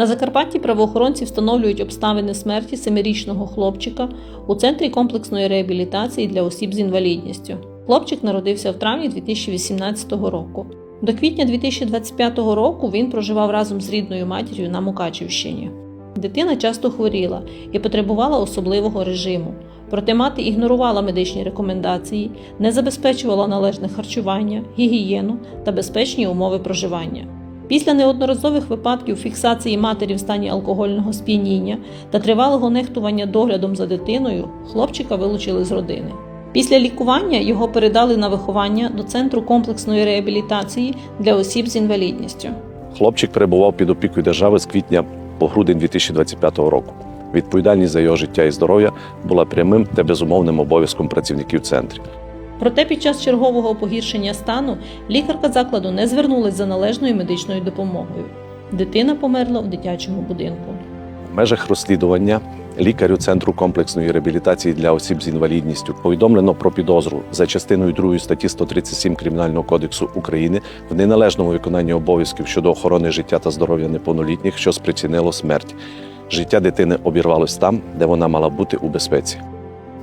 На Закарпатті правоохоронці встановлюють обставини смерті семирічного хлопчика у центрі комплексної реабілітації для осіб з інвалідністю. Хлопчик народився в травні 2018 року. До квітня 2025 року він проживав разом з рідною матір'ю на Мукачівщині. Дитина часто хворіла і потребувала особливого режиму. Проте мати ігнорувала медичні рекомендації, не забезпечувала належне харчування, гігієну та безпечні умови проживання. Після неодноразових випадків фіксації матері в стані алкогольного сп'яніння та тривалого нехтування доглядом за дитиною хлопчика вилучили з родини. Після лікування його передали на виховання до центру комплексної реабілітації для осіб з інвалідністю. Хлопчик перебував під опікою держави з квітня по грудень 2025 року. Відповідальність за його життя і здоров'я була прямим та безумовним обов'язком працівників центрів. Проте під час чергового погіршення стану лікарка закладу не звернулась за належною медичною допомогою. Дитина померла в дитячому будинку. В межах розслідування лікарю Центру комплексної реабілітації для осіб з інвалідністю повідомлено про підозру за частиною 2 статті 137 Кримінального кодексу України в неналежному виконанні обов'язків щодо охорони життя та здоров'я неповнолітніх, що спричинило смерть. Життя дитини обірвалось там, де вона мала бути у безпеці.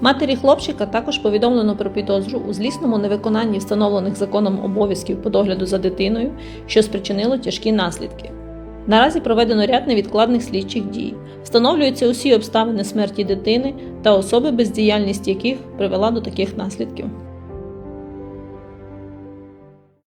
Матері хлопчика також повідомлено про підозру у злісному невиконанні встановлених законом обов'язків по догляду за дитиною, що спричинило тяжкі наслідки. Наразі проведено ряд невідкладних слідчих дій. Встановлюються усі обставини смерті дитини та особи, бездіяльність яких привела до таких наслідків.